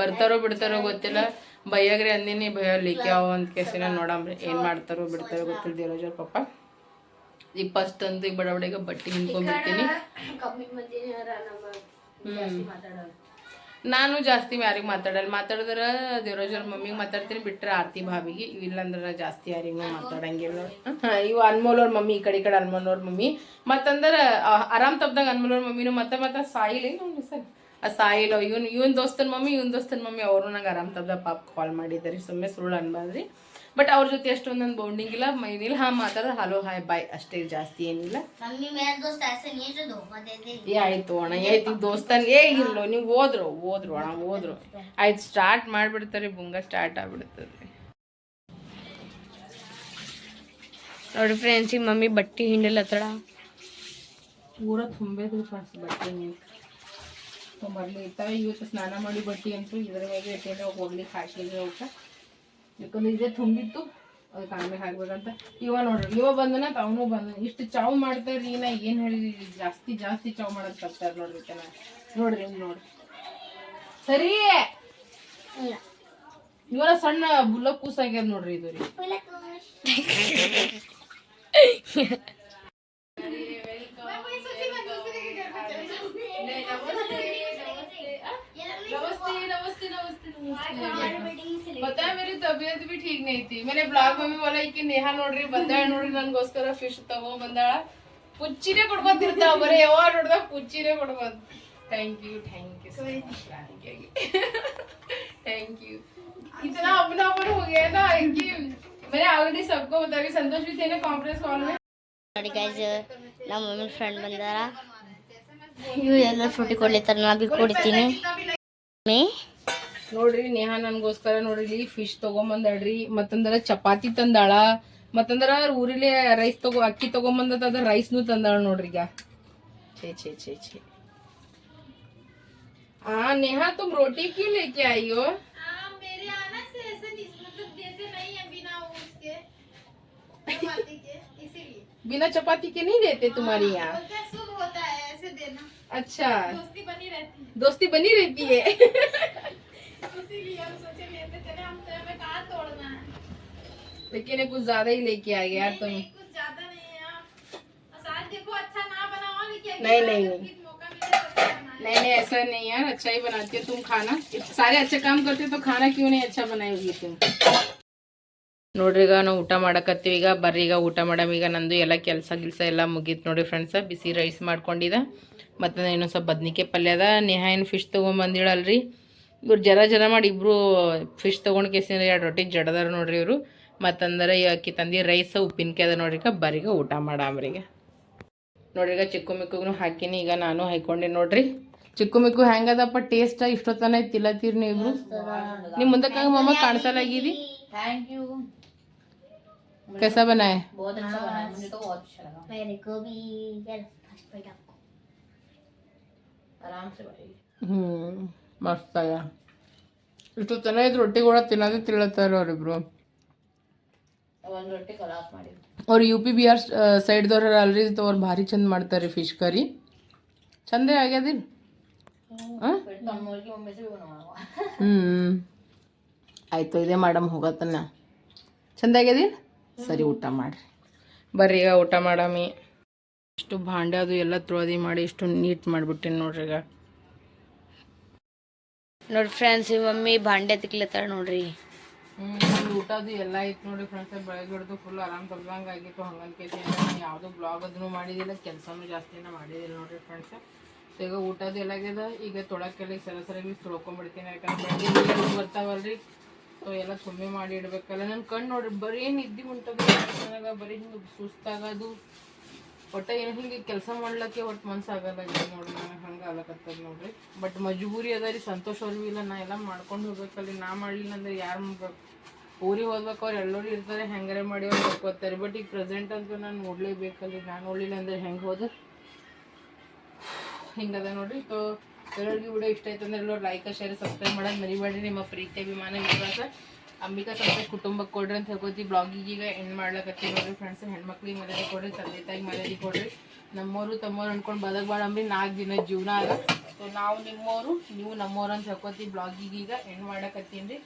ಬರ್ತಾರೋ ಬಿಡ್ತಾರೋ ಗೊತ್ತಿಲ್ಲ. ಬೈಯಾಗ್ರಿ ಅಂದಿನಿ ಭಯ ಯಾವ ಅಂತ ಕೇಸಿನ ನೋಡಂಬ್ರಿ ಏನು ಮಾಡ್ತಾರೋ ಬಿಡ್ತಾರೋ ಗೊತ್ತಿಲ್ಲ ದೇವರಾಜ ಪಾಪ. ಪಪ್ಪ ಈಗ ಫಸ್ಟ್ ಅಂತ ಈಗ ಬಡ ಬಡ ಈಗ ಬಟ್ಟೆ ಹಿಂಡ್ಕೊಂಡ್ಬಿಡ್ತೀನಿ. ನಾನು ಜಾಸ್ತಿ ಯಾರಿಗೆ ಮಾತಾಡಲ್ಲ. ಮಾತಾಡಿದ್ರೆ ದೇವರಾಜ್ ಅವ್ರ ಮಮ್ಮಿಗೆ ಮಾತಾಡ್ತೀನಿ ಬಿಟ್ಟರೆ ಆರತಿ ಭಾವಿಗೆ. ಇಲ್ಲಾಂದ್ರೆ ಜಾಸ್ತಿ ಯಾರಿಗೂ ಮಾತಾಡಂಗಿಲ್ಲ. ಇವು ಅವ್ರ ಮಮ್ಮಿ, ಈ ಕಡೆ ಈ ಕಡೆ ಅನ್ಮೋಲ್ ಅವ್ರ ಮಮ್ಮಿ. ಮತ್ತಂದ್ರೆ ಆರಾಮ್ ಅನ್ಮೋಲ್ ಅವ್ರ ಮಮ್ಮಿನೂ ಮತ್ತೆ ಮತ್ತೆ ಸಾಯಿಲ್. ಏನು ಸರ್ ಆ ಸಾಯಿಲೋ ಇವನು ಇವನ್ ದೋಸ್ತನ ಮಮ್ಮಿ ಇವನ್ ದೋಸ್ತನ್ ಮಮ್ಮಿ ಅವರು ನಂಗೆ ಆರಾಮ್ ತದ ಪಾಪ ಕಾಲ್ ಮಾಡಿದ್ದಾರೆ. ಸುಮ್ಮನೆ ಸುಳ್ಳು ಅನ್ಬಾದ್ರಿ ಬಟ್ ಅವ್ರ ಜೊತೆ ಅಷ್ಟೊಂದು ಬೌಂಡಿಂಗ್ ಇಲ್ಲ ಮೈನಿಲ್ಲ ಹಾ ಮಾತಾಡ ಹಲೋ ಹಾಯ್ ಬಾಯ್ ಅಷ್ಟೇ ಜಾಸ್ತಿ ಏನಿಲ್ಲ. ಏ ಆಯ್ತು ಅಣ್ಣ. ಏತಿ ದೋಸ್ತನ್ ಏ ಇಲ್ಲೋ ನೀವು ಹೋದ್ರು ಹೋದ್ರು ಅಣ್ಣ ಹೋದ್ರು ಆಯ್ತು ಸ್ಟಾರ್ಟ್ ಮಾಡಿಬಿಡ್ತಾರೆ ಬುಂಗ ಸ್ಟಾರ್ಟ್ ಆಗ್ಬಿಡ್ತದೆ. ನೋಡಿ ಫ್ರೆಂಡ್ಸಿಗೆ ಮಮ್ಮಿ ಬಟ್ಟೆ ಹಿಂಡಲ್ಲ ತಡ ಊರ ತುಂಬೇದ್ರು ಫ್ರೆಂಡ್ಸ್ ಬಟ್ಟೆ ಹಿಂಡಿ ನೀವು ಬರಲಿ. ಇರ್ತಾವೆ ಇವತ್ತು ಸ್ನಾನ ಮಾಡಿ ಬಟ್ಟಿ ಅಂತೂ ಇದ್ರಾಗೆ ಇಟ್ಟಿದ್ರೆ ಹೋಗ್ಲಿಕ್ಕೆ ಹಾಕಿದ್ರೆ ಅವಕ್ಕೆ ಯಾಕಂದ್ರೆ ಇದೇ ತುಂಬಿತ್ತು. ಅದಕ್ಕೆ ಆಮೇಲೆ ಹಾಕ್ಬೇಕಂತ ಇವ ನೋಡ್ರಿ ಇವ ಬಂದನ ಅವನು ಬಂದ ಇಷ್ಟು ಚಾವ್ ಮಾಡ್ತಾರ್ರಿ ನಾ ಏನು ಹೇಳಿದ್ರಿ? ಜಾಸ್ತಿ ಜಾಸ್ತಿ ಚಾವ್ ಮಾಡೋದು ಬರ್ತಾರ ನೋಡ್ರಿ ಈತನ. ನೋಡ್ರಿ ಹಿಂಗೆ ನೋಡ್ರಿ. ಸರಿ! ಇವರ ಸಣ್ಣ ಬುಲ್ಲ ಕೂಸ್ ಆಗ್ಯದ ನೋಡ್ರಿ ಇದು ರೀ. पता है मेरी तबीयत भी ठीक नहीं थी मैंने ब्लॉग में भी बोला कि नेहा ನೋಡ್ರಿ ಬಂದಾಳ ನೋಡ್ರಿ ನನ್ಗೋಸ್ಕರ ಫಿಶ್ ತಗೋ ಬಂದಾಳ ಪುಚ್ಚಿನೇ ಕೊಡ್ಬಂದಿರ್ತಾವ ಬರೀ ಯಾವಾಗ ನೋಡ್ದ ಪುಚ್ಚಿನೇ ಕೊಡ್ಬಂದ್ thank you thank you thank you इतना अपना अपन हो गया ना कि मैंने ऑलरेडी सबको बता दिया संतोष भी थे ना कॉन्फ्रेंस कॉल में ನೋಡಿ ಗೈಸ್ ನಮ್ಮ ಮಮ್ಮಿ ಫ್ರೆಂಡ್ ಬಂದಾರ ಇವು ಎಲ್ಲ ಫ್ರೂಟಿ ಕೊಡ್ಲಿತ್ತಾರ ನಾ ಬಿ ಕೊಡ್ತೀನಿ ಮೇ ನೋಡ್ರಿ ನೇಹಾ ನನ್ಗೋಸ್ಕರ ನೋಡ್ರಿ ಇಲ್ಲಿ ಫಿಶ್ ತಗೊಂಬಂದಾಳ್ರಿ ಮತ್ತಂದ್ರ ಚಪಾತಿ ತಂದಾಳ ಮತ್ತಂದ್ರ ಊರಿಲಿ ರೈಸ್ ತಗೋ ಅಕ್ಕಿ ತಗೊಂಬಂದದ ಅದ ರೈಸ್ನು ತಂದಾಳ ನೋಡ್ರಿ ಈಗ ಛೇ ಛೇ ಛೇ ಛೇ ಆ नेहा तुम रोटी क्यों लेके आई हो बिना चपाती के नहीं देते तुम्हारे यहाँ अच्छा दोस्ती बनी रहती है लेकिन ये कुछ ज्यादा ही लेके आ गया यार तुम नहीं नहीं नहीं नहीं नहीं ऐसा नहीं यार अच्छा ही बनाती हो तुम खाना सारे अच्छे काम करते हो तो खाना क्यों नहीं अच्छा बनाएगी तुम ನೋಡ್ರಿ ಈಗ ನಾವು ಊಟ ಮಾಡಕತ್ತೀವಿ ಈಗ ಬರ್ರಿ ಈಗ ಊಟ ಮಾಡಮ್ ಈಗ ನಂದು ಎಲ್ಲ ಕೆಲಸ ಗಿಲ್ಸ ಎಲ್ಲ ಮುಗೀತು ನೋಡಿ ಫ್ರೆಂಡ್ಸ ಬಿಸಿ ರೈಸ್ ಮಾಡ್ಕೊಂಡಿದ್ದ ಮತ್ತು ಇನ್ನೊಂದು ಸ್ವಲ್ಪ ಬದ್ನಿಕಾಯಿ ಪಲ್ಯ ಅದ ನೇಹಾ ಏನು ಫಿಶ್ ತೊಗೊಂಬಂದಿಳಲ್ರಿ ಇವ್ರು ಜರ ಜರ ಮಾಡಿ ಇಬ್ಬರು ಫಿಶ್ ತೊಗೊಂಡು ಕೇಸಿನ ಎರಡು ರೊಟ್ಟಿ ಜಡದಾರ ನೋಡ್ರಿ ಇವರು ಮತ್ತಂದ್ರೆ ಈ ಅಕ್ಕಿ ತಂದಿ ರೈಸ್ ಉಪ್ಪಿನಕಾಯಿ ಅದ ನೋಡ್ರಿ ಈಗ ಬರೀಗ ಊಟ ಮಾಡಾಮ್ರೀಗ ನೋಡ್ರಿ ಈಗ ಚಿಕ್ಕು ಮಿಕ್ಕುಗೂ ಹಾಕಿನಿ ಈಗ ನಾನು ಹಾಕೊಂಡೆ ನೋಡ್ರಿ ಚಿಕ್ಕು ಮಿಕ್ಕು ಹೆಂಗದಪ್ಪ ಟೇಸ್ಟ್ ಇಷ್ಟೊತ್ತನ ತಿಲ್ಲತ್ತೀರಿ ನೀವು ನಿಮ್ಮ ಮುಂದಕ್ಕಾಗ ಮಮ್ಮ ಕಾಣಿಸಲಾಗಿದಿ कैसा बना है मेरे को भी फर्स्ट बाइट आपको ಹ್ಮ್ ಮಸ್ತ್ ಆಗ ಇಷ್ಟು ಚೆನ್ನಾಗಿದ್ದು ರೊಟ್ಟಿ ಕೂಡ ತಿನ್ನೋದೇ ತಿಳತ್ತಾರೆ ಅವ್ರಿಬ್ರು ಅವ್ರು ಯು ಪಿ ಬಿಹಾರ್ ಸೈಡ್ದವ್ರು ಅಲ್ರಿ ಅವ್ರು ಭಾರಿ ಚಂದ ಮಾಡ್ತಾರೆ ಫಿಶ್ ಕರಿ ಚಂದೇ ಆಗ್ಯದಿಲ್ಲ ಹ್ಞೂ ಆಯ್ತು ಇದೇ ಮಾಡಮ್ ಹೋಗತ್ತನ್ನ. ಚಂದ ಆಗ್ಯದಿಲ್ಲ ಸರಿ ಊಟ ಮಾಡ್ರಿ. ಬರ್ರಿ ಈಗ ಊಟ ಮಾಡಮಿ. ಇಷ್ಟು ಭಾಂಡೆ ಅದು ಎಲ್ಲ ತೊಳದಿ ಮಾಡಿ ಇಷ್ಟು ನೀಟ್ ಮಾಡಿಬಿಟ್ಟಿನಿ ನೋಡ್ರಿ ಈಗ. ನೋಡಿ ಫ್ರೆಂಡ್ಸ್ ಈ ಮಮ್ಮಿ ಭಾಂಡೆ ತಿಕ್ಲತ್ತಾಳ ನೋಡ್ರಿ. ಊಟದ್ದು ಎಲ್ಲ ಐತೆ ನೋಡಿ ಫ್ರೆಂಡ್ಸ್ ಬೆಳಗ್ಗೆ ಫುಲ್ ಆರಾಮ್ ತಗ್ದಂಗೆ ಆಗಿತ್ತು ಹಂಗಂತ ಯಾವುದೂ ಬ್ಲಾಗ್ ಅದನ್ನು ಮಾಡಿದಿಲ್ಲ, ಕೆಲಸನೂ ಜಾಸ್ತಿನ ಮಾಡಿದಿಲ್ಲ ನೋಡ್ರಿ ಫ್ರೆಂಡ್ಸ್ ಈಗ ಊಟದ್ದು ಎಲ್ಲ ಆಗ್ಯದ, ಈಗ ತೊಳಕ್ಕೆಲ್ಲ ಸರ ಸರಿಯಾಗಿ ತೊಳ್ಕೊಂಡ್ಬಿಡ್ತೀನಿ ಯಾಕಂದ್ರೆ ಬರ್ತಾವಲ್ರಿ. ಸೊ ಎಲ್ಲ ತುಂಬಿ ಮಾಡಿ ಇಡ್ಬೇಕಲ್ಲ ನನ್ನ ಕಣ್ಣು ನೋಡ್ರಿ, ಬರೀ ಉಂಟದ, ನನಗೆ ಬರೀ ಹಿಂಗೆ ಸುಸ್ತಾಗೋದು. ಒಟ್ಟ ಏನು ಹಿಂಗೆ ಕೆಲಸ ಮಾಡ್ಲಕ್ಕೆ ಒಟ್ಟು ಮನ್ಸಾಗಲ್ಲ ನೋಡ್ರಿ. ಆಗ್ಲಕತ್ತದ ನೋಡ್ರಿ. ಬಟ್ ಮಜಬೂರಿ ಅದ ರೀ, ಸಂತೋಷ ಅವ್ರಿಗೂ ಇಲ್ಲ, ನಾ ಎಲ್ಲ ಮಾಡ್ಕೊಂಡು ಹೋಗ್ಬೇಕಲ್ಲಿ. ನಾ ಮಾಡಲಿಲ್ಲ ಅಂದ್ರೆ ಯಾರು ಊರಿಗೆ ಹೋಗ್ಬೇಕು, ಅವ್ರು ಎಲ್ಲರೂ ಇರ್ತಾರೆ, ಹೆಂಗಾರೆ ಮಾಡಿ ಅವ್ರು ಹೋಗ್ಕೋತಾರೆ ಬಟ್ ಈಗ ಪ್ರೆಸೆಂಟ್ ಅಂತೂ ನಾನು ನೋಡ್ಲೇಬೇಕಲ್ಲಿ. ನಾನು ನೋಡಲಿಲ್ಲ ಅಂದ್ರೆ ಹೆಂಗೆ ಹೋದ? ಹಿಂಗದ ನೋಡ್ರಿ. ಸೊ ಎಲ್ಲರಿಗೂ ಕೂಡ ಇಷ್ಟ ಆಯ್ತು ಅಂದ್ರೆ ಎಲ್ಲರೂ ಲೈಕ್ ಶೇರ್ ಸಬ್ಸ್ಕ್ರೈಬ್ ಮಾಡೋದು ಮರಿಬೇಡ್ರಿ. ನಿಮ್ಮ ಪ್ರೀತಿ, ಅಭಿಮಾನ, ವಿಶ್ವಾಸ. ಅಂಬಿಕಾ ಸ್ವಲ್ಪ ಕುಟುಂಬಕ್ಕೆ ಕೊಡ್ರಿ ಅಂತ ಹೇಳ್ಕೊತಿ ಬ್ಲಾಗಿಗೆ ಈಗ ಎಂಡ್ ಮಾಡ್ಲಕತ್ತೀವಿ ನೋಡ್ರಿ ಫ್ರೆಂಡ್ಸ್ ಹೆಣ್ಮಕ್ಳಿಗೆ ಮರ್ಯಾದೆ ಕೊಡ್ರಿ, ತಂದೆ ತಾಯಿಗೆ ಮರ್ಯಾದೆ ಕೊಡ್ರಿ. ನಮ್ಮವರು ತಮ್ಮವ್ರು ಅನ್ಕೊಂಡು ಬದಕ್ಬೇಡ ನಾಲ್ಕು ದಿನ ಜೀವನ ಅದ ಸೊ ನಾವು ನಿಮ್ಮವರು ನೀವು ನಮ್ಮೋರು ಅಂತ ಹೇಳ್ಕೊತಿ ಬ್ಲಾಗಿಗೆ. ಈಗ ಎಂಡ್ ಮಾಡಕತ್ತೀನಿ.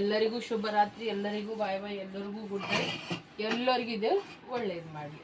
ಎಲ್ಲರಿಗೂ ಶುಭರಾತ್ರಿ. ಎಲ್ಲರಿಗೂ ಬಾಯ್ ಬಾಯ್. ಎಲ್ಲರಿಗೂ ಗುಡ್ ನೈಟ್ ಎಲ್ಲರಿಗೂ ಇದೆ ಒಳ್ಳೇದು ಮಾಡಿ.